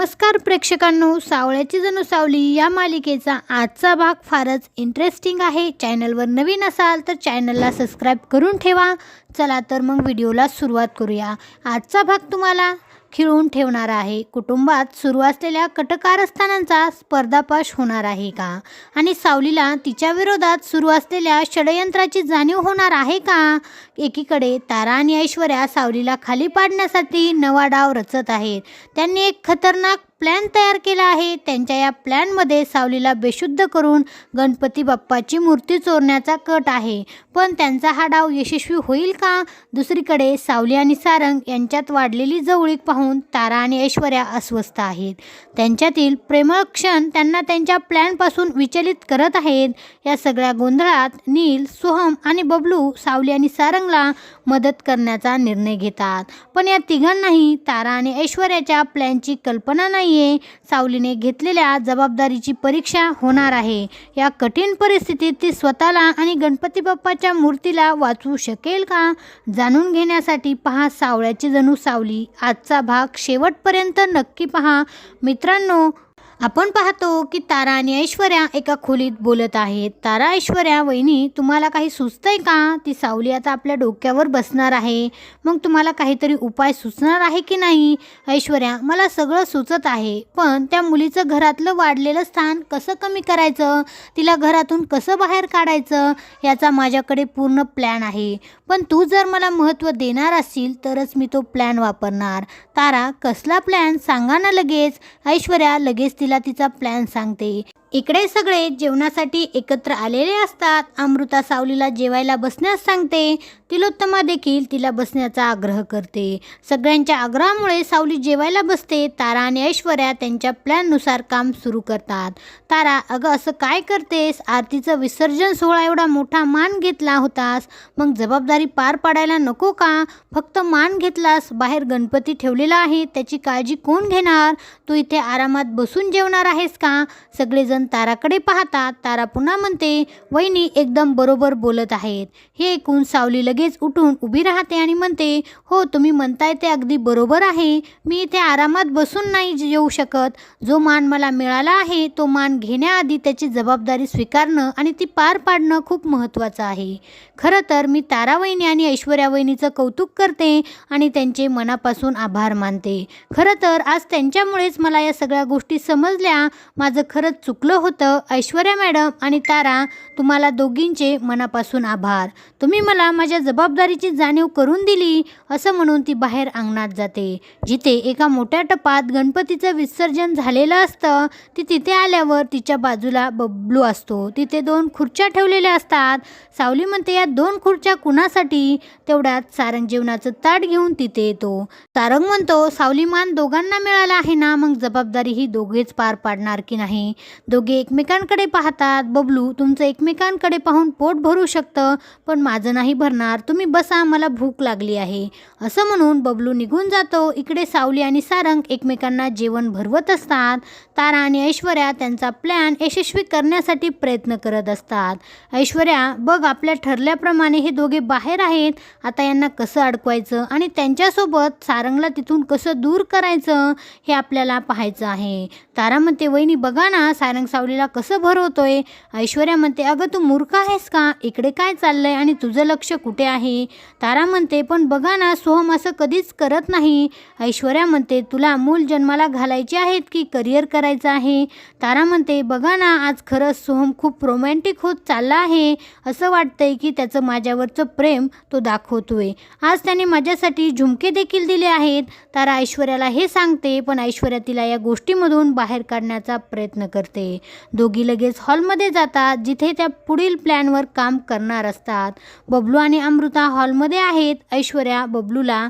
नमस्कार प्रेक्षकांनो सावळ्याची जणू सावली या मालिकेचा आजचा भाग फारच इंटरेस्टिंग आहे. चॅनलवर नवीन असाल तर चॅनलला सबस्क्राईब करून ठेवा. चला तर मग व्हिडिओला सुरुवात करूया. आजचा भाग तुम्हाला खिळून ठेवणार आहे. कुटुंबात सुरू असलेल्या कटकारस्थानांचा स्पर्धापाश होणार आहे का? आणि सावलीला तिच्या विरोधात सुरू असलेल्या षडयंत्राची जाणीव होणार आहे का? एकीकडे तारा आणि ऐश्वर्या सावलीला खाली पाडण्यासाठी नवा डाव रचत आहेत. त्यांनी एक खतरनाक प्लॅन तयार केला आहे. त्यांच्या या प्लॅनमध्ये सावलीला बेशुद्ध करून गणपती बाप्पाची मूर्ती चोरण्याचा कट आहे. पण त्यांचा हा डाव यशस्वी होईल का? दुसरीकडे सावली आणि सारंग यांच्यात वाढलेली जवळीक पाहून तारा आणि ऐश्वर्या अस्वस्थ आहेत. त्यांच्यातील प्रेमळ क्षण त्यांना त्यांच्या प्लॅनपासून विचलित करत आहेत. या सगळ्या गोंधळात नील सोहम आणि बबलू सावली आणि सारंगला मदत करण्याचा निर्णय घेतात. पण या तिघांनाही तारा आणि ऐश्वर्याच्या प्लॅनची कल्पना नाही. आहे सावलीने घेतलेल्या जबाबदारीची परीक्षा होणार आहे. या कठीण परिस्थितीत ती स्वतःला आणि गणपती बाप्पाच्या मूर्तीला वाचवू शकेल का? जाणून घेण्यासाठी पहा सावळ्याची जणू सावली. आजचा भाग शेवटपर्यंत नक्की पहा. मित्रांनो आपण पाहतो की तारा आणि ऐश्वर्या एका खोलीत बोलत आहेत. तारा ऐश्वर्या वहिनी तुम्हाला काही सुचतंय का? ती सावली आता आपल्या डोक्यावर बसणार आहे. मग तुम्हाला काहीतरी उपाय सुचणार आहे की नाही? ऐश्वर्या मला सगळं सुचत आहे. पण त्या मुलीचं घरातलं वाढलेलं स्थान कसं कमी करायचं? तिला घरातून कसं बाहेर काढायचं? याचा माझ्याकडे पूर्ण प्लॅन आहे. पण तू जर मला महत्त्व देणार असशील तरच मी तो प्लॅन वापरणार. तारा कसला प्लॅन? सांगा ना लगेच. ऐश्वर्या लगेच तिला तिचा प्लॅन सांगते. इकडे सगळे जेवणासाठी एकत्र आलेले असतात. अमृता सावलीला जेवायला बसण्यास सांगते. तिलोत्तमा देखील तिला बसण्याचा आग्रह करते. सगळ्यांच्या आग्रहामुळे सावली जेवायला बसते. तारा आणि ऐश्वर्या त्यांच्या प्लॅननुसार काम सुरू करतात. तारा अगं असं काय करतेस? आरतीचं विसर्जन सोहळा एवढा मोठा मान घेतला होतास. मग जबाबदारी पार पाडायला नको का? फक्त मान घेतलास. बाहेर गणपती ठेवलेला आहे. त्याची काळजी कोण घेणार? तू इथे आरामात बसून जेवणार आहेस का? सगळेजण ताराकडे पाहतात तारा पुन्हा म्हणते वहिनी एकदम बरोबर बोलत आहेत. हे ऐकून सावली लगेच उठून उभी राहते आणि म्हणते हो तुम्ही म्हणताय ते अगदी बरोबर आहे. मी इथे आरामात बसून नाही येऊ शकत. जो मान मला मिळाला आहे तो मान घेण्याआधी त्याची जबाबदारी स्वीकारणं आणि ती पार पाडणं खूप महत्त्वाचं आहे. खरं तर मी तारा वहिनी आणि ऐश्वर्या वहिनीचं कौतुक करते आणि त्यांचे मनापासून आभार मानते. खरं तर आज त्यांच्यामुळेच मला या सगळ्या गोष्टी समजल्या. माझं खरंच चुकलं होतं ऐश्वर्या मॅडम आणि तारा तुम्हाला दोघींचे मनापासून आभार. तुम्ही मला माझ्या जबाबदारीची जाणीव करून दिली असं म्हणून ती बाहेर अंगणात जाते. जिथे एका मोठ्या टपात गणपतीचं विसर्जन झालेलं असतं ती तिथे आल्यावर तिच्या बाजूला बबलू असतो. तिथे दोन खुर्च्या ठेवलेल्या असतात. सावली म्हणते या दोन खुर्च्या कुणासाठी? तेवढ्यात सारंग जेवणाचं ताट घेऊन तिथे येतो. सारंग म्हणतो सावलीमान दोघांना मिळाला आहे ना मग जबाबदारी ही दोघेच पार पाडणार की नाही? दोघे एकमेकांकडे पाहतात. बबलू तुमचं एकमेकांकडे पाहून पोट भरू शकतं पण माझं नाही भरणार तुम्ही बसा मला भूक लागली आहे. असं म्हणून बबलू निघून जातो. इकडे सावली आणि सारंग एकमेकांना जेवण भरवत असतात. तारा आणि ऐश्वर्या त्यांचा प्लॅन यशस्वी करण्यासाठी प्रयत्न करत असतात. ऐश्वर्या बघ आपल्या ठरल्याप्रमाणे हे दोघे बाहेर आहेत. आता यांना कसं अडकवायचं आणि त्यांच्यासोबत सारंगला तिथून कसं दूर करायचं हे आपल्याला पाहायचं आहे. तारा म्हणते वहिनी बघा ना सारंग सावलीला कसं भरवतोय. ऐश्वर्या म्हणते अगं तू मूर्ख आहेस का? इकडे काय चाललंय आणि तुझं लक्ष कुठे आहे? तारा म्हणते पण बघा ना सोहम असं कधीच करत नाही. ऐश्वर्या म्हणते तुला मूल जन्माला घालायचे आहेत की करिअर करायचं आहे? तारा म्हणते बघा ना आज खरंच सोहम खूप रोमॅन्टिक होत चालला आहे. असं वाटतंय की त्याचं माझ्यावरचं प्रेम तो दाखवतोय. आज त्याने माझ्यासाठी झुमके देखील दिले आहेत. तारा ऐश्वर्याला हे सांगते पण ऐश्वर्या तिला या गोष्टीमधून बाहेर काढण्याचा प्रयत्न करते. दोघी लगेच हॉलमध्ये जातात जिथे त्या पुढील प्लॅनवर काम करणार असतात. बबलू आणि अमृता हॉलमध्ये आहेत. ऐश्वर्या बबलूला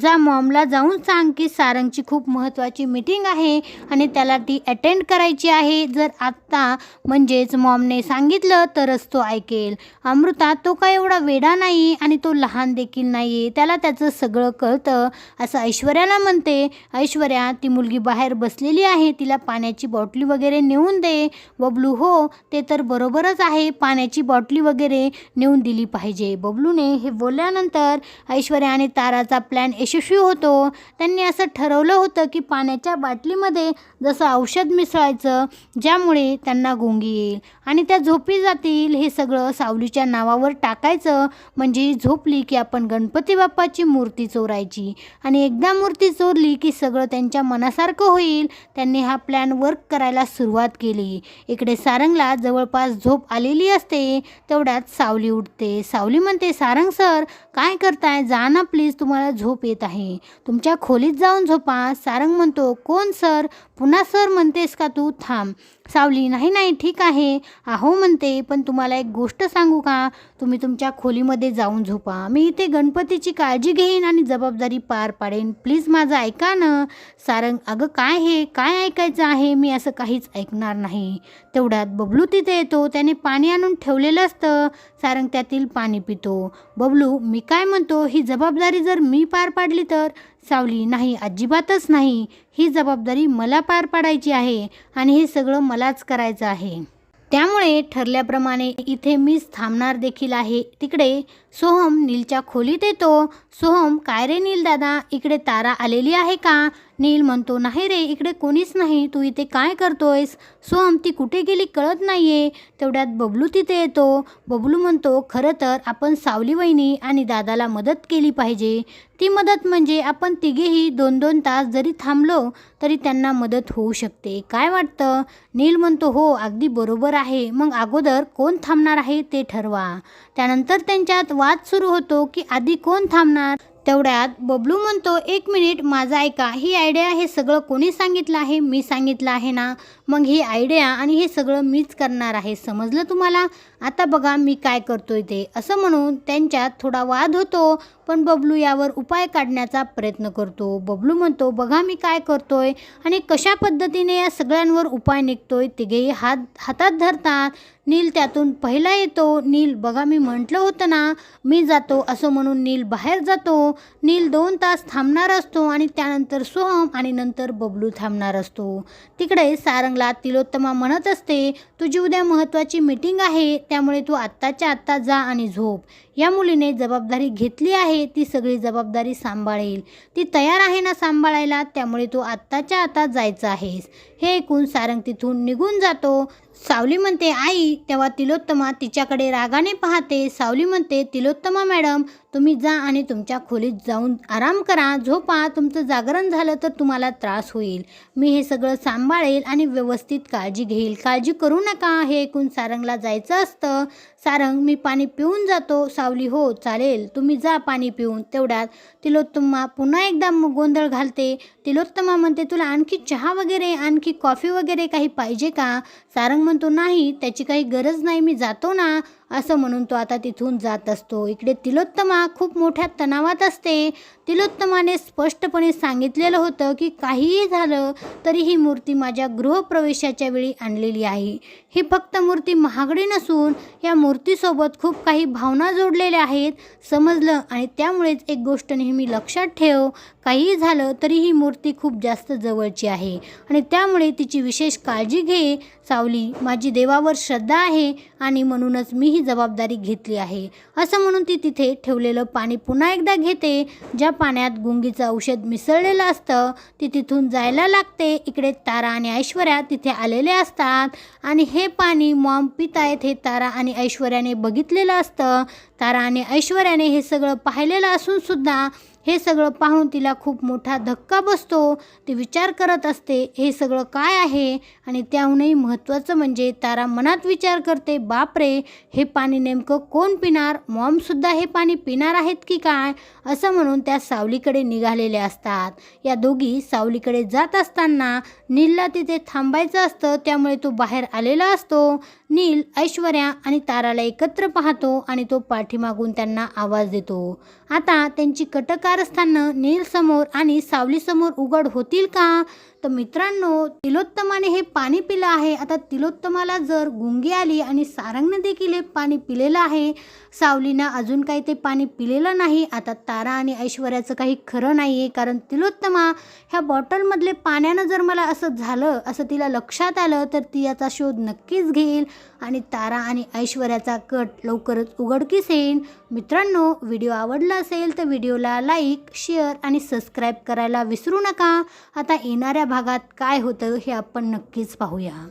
जा मॉमला जाऊन सांग की सारंगची खूप महत्त्वाची मीटिंग आहे आणि त्याला ती अटेंड करायची आहे. जर आत्ता म्हणजेच मॉमने सांगितलं तरच तो ऐकेल. अमृता तो काय एवढा वेडा नाही आणि तो लहान देखील नाही त्याला त्याचं सगळं कळतं असं ऐश्वर्याला म्हणते. ऐश्वर्या ती मुलगी बाहेर बसलेली आहे. तिला पाण्याची बॉटली वगैरे नेऊन दे. बबलू हो ते तर बरोबरच आहे आहे पाण्याची बॉटली वगैरे नेऊन दिली पाहिजे. बबलूने हे बोलल्यानंतर ऐश्वर्या आणि ताराचा प्लॅन यशस्वी होतो. त्यांनी असं ठरवलं होतं की पाण्याच्या बाटलीमध्ये जसं औषध मिसळायचं ज्यामुळे त्यांना गुंगी येईल. आणि त्या झोपी जातील हे सगळं सावलीच्या नावावर टाकायचं म्हणजे झोपली की आपण गणपती बाप्पाची मूर्ती चोरायची. आणि एकदा मूर्ती चोरली की सगळं त्यांच्या मनासारखं होईल त्यांनी हा प्लॅन वर्क करायला सुरुवात केली. इकडे सारंगला जवळपास झोप आलेली असते. तेवढ्यात सावली उठते. सावली म्हणते सारंग सर काय करताय? जा ना प्लीज तुम्हाला झोप येत आहे. तुमच्या खोलीत जाऊन झोपा. सारंग म्हणतो कोण सर? पुन्हा सर म्हणतेस का तू? थांब. सावली नाही नाही ठीक आहे. आहो म्हणते पण तुम्हाला एक गोष्ट सांगू का? तुम्ही तुमच्या खोलीमध्ये जाऊन झोपा. मी इथे गणपतीची काळजी घेईन आणि जबाबदारी पार पाडेन. प्लीज माझं ऐका ना. सारंग अगं काय हे? काय ऐकायचं आहे? मी असं काहीच ऐकणार नाही. तेवढ्यात बबलू तिथे येतो. त्याने पाणी आणून ठेवलेलं असतं. सारंग त्यातील पाणी पितो. बबलू मी काय म्हणतो? ही जबाबदारी जर मी पार पाडली तर सावली नाही अजिबातच नाही. ही जबाबदारी मला पार पाडायची आहे आणि हे सगळं मलाच करायचं आहे. त्यामुळे ठरल्याप्रमाणे इथे मीच थांबणार देखील आहे. तिकडे सोहम नीलच्या खोलीत येतो. सोहम काय रे नील दादा इकडे तारा आलेली आहे का? नील म्हणतो नाही रे इकडे कोणीच नाही. तू इथे काय करतोयस? सोम ती कुठे गेली कळत नाहीये. तेवढ्यात बबलू तिथे येतो. बबलू म्हणतो खरं तर आपण सावली वहिनी आणि दादाला मदत केली पाहिजे. ती मदत म्हणजे आपण तिघेही दोन दोन तास जरी थांबलो तरी त्यांना मदत होऊ शकते. काय वाटतं? नील म्हणतो हो अगदी बरोबर आहे. मग अगोदर कोण थांबणार आहे ते ठरवा. त्यानंतर त्यांच्यात वाद सुरू होतो की आधी कोण थांबणार? तेवढ्यात बबलू म्हणतो एक मिनिट माझा ऐका ही आयडिया हे सगळं कोणी सांगितलं आहे? मी सांगितलं आहे ना? मग ही आयडिया आणि हे सगळं मीच करणार आहे समजलं तुम्हाला? आता बघा मी काय करतोय ते. असं म्हणून त्यांच्यात थोडा वाद होतो पण बबलू यावर उपाय काढण्याचा प्रयत्न करतो. बबलू म्हणतो बघा मी काय करतोय आणि कशा पद्धतीने या सगळ्यांवर उपाय निघतोय तिघेही हात हातात धरतात. नील त्यातून पहिला येतो. नील बघा मी म्हटलं होतं ना मी जातो असं म्हणून नील बाहेर जातो. नील दोन तास थांबणार असतो आणि त्यानंतर सोहम आणि नंतर बबलू थांबणार असतो. तिकडे सारंग लागला तिलोत्तमा म्हणत असते तुझी उद्या महत्त्वाची मीटिंग आहे त्यामुळे तू आत्ताच्या आत्ता जा आणि झोप. या मुलीने जबाबदारी घेतली आहे ती सगळी जबाबदारी सांभाळेल. ती तयार आहे ना सांभाळायला त्यामुळे तू आत्ताच्या आता जायचं आहेस. हे ऐकून सारंग तिथून निघून जातो. सावली म्हणते आई तेव्हा तिलोत्तमा तिच्याकडे रागाने पाहते. सावली म्हणते तिलोत्तमा मॅडम तुम्ही जा आणि तुमच्या खोलीत जाऊन आराम करा. झोपा तुमचं जागरण झालं तर तुम्हाला त्रास होईल. मी हे सगळं सांभाळेल आणि व्यवस्थित काळजी घेईल. काळजी करू नका हे ऐकून सारंगला जायचं असतं. सारंग मी पाणी पिऊन जातो. सावली हो चालेल. तुम्ही जा पाणी पिऊन. तेवढ्यात तिलोत्तमा पुन्हा एकदा गोंधळ घालते. तिलोत्तमा म्हणते तुला आणखी चहा वगैरे आणखी कॉफी वगैरे काही पाहिजे का? सारंग म्हणतो नाही त्याची काही गरज नाही मी जातो ना. असं म्हणून तो आता तिथून जात असतो. इकडे तिलोत्तमा खूप मोठ्या तणावात असते. तिलोत्तमाने स्पष्टपणे सांगितलेलं होतं की काहीही झालं तरी ही मूर्ती माझ्या गृहप्रवेशाच्या वेळी आणलेली आहे. ही फक्त मूर्ती महागडी नसून या मूर्तीसोबत खूप काही भावना जोडलेल्या आहेत समजलं आणि त्यामुळेच एक गोष्ट नेहमी लक्षात ठेव काहीही झालं तरी ही मूर्ती खूप जास्त जवळची आहे आणि त्यामुळे तिची विशेष काळजी घे. सावली माझी देवावर श्रद्धा आहे आणि म्हणूनच मी ही जबाबदारी घेतली आहे. असं म्हणून ती तिथे ठेवलेलं पाणी पुन्हा एकदा घेते. ज्या पाण्यात गुंगीचं औषध मिसळलेलं असतं ती तिथून जायला लागते. इकडे तारा आणि ऐश्वर्या तिथे आलेले असतात. आणि हे पाणी मॉम पितायत हे तारा आणि ऐश्वर्याने बघितलेलं असतं. तारा आणि ऐश्वर्याने हे सगळं पाहिलेलं असून सुद्धा हे सगळं पाहून तिला खूप मोठा धक्का बसतो. ती विचार करत असते हे सगळं काय आहे? आणि त्याहूनही महत्त्वाचं म्हणजे तारा मनात विचार करते बापरे हे पाणी नेमकं कोण पिणार? मॉमसुद्धा हे पाणी पिणार आहेत की काय? असं म्हणून त्या सावलीकडे निघालेले असतात. या दोघी सावलीकडे जात असताना नीलला तिथे थांबायचं असतं त्यामुळे तो बाहेर आलेला असतो. नील ऐश्वर्या आणि ताराला एकत्र पाहतो आणि तो पाठीमागून त्यांना आवाज देतो. आता त्यांची कटकारस्थानं नीलसमोर आणि सावलीसमोर उघड होतील का? तर मित्रांनो तिलोत्तमाने हे पाणी पिलं आहे. आता तिलोत्तमाला जर गुंगी आली आणि सारंगने देखील हे पाणी पिलेलं आहे सावलीनं अजून काही ते पाणी पिलेलं नाही. आता तारा आणि ऐश्वर्याचं काही खरं नाही आहे कारण तिलोत्तमा ह्या बॉटलमधले पाण्यानं जर मला असं झालं असं तिला लक्षात आलं तर ती याचा शोध नक्कीच घेईल. आणि तारा आणि ऐश्वर्याचा कट लवकरच उघडकीस येईल मित्रांनो व्हिडिओ आवडला असेल तर व्हिडिओला लाईक शेअर आणि सबस्क्राईब करायला विसरू नका. आता येणाऱ्या भागात काय होतं हे आपण नक्कीच पाहूया.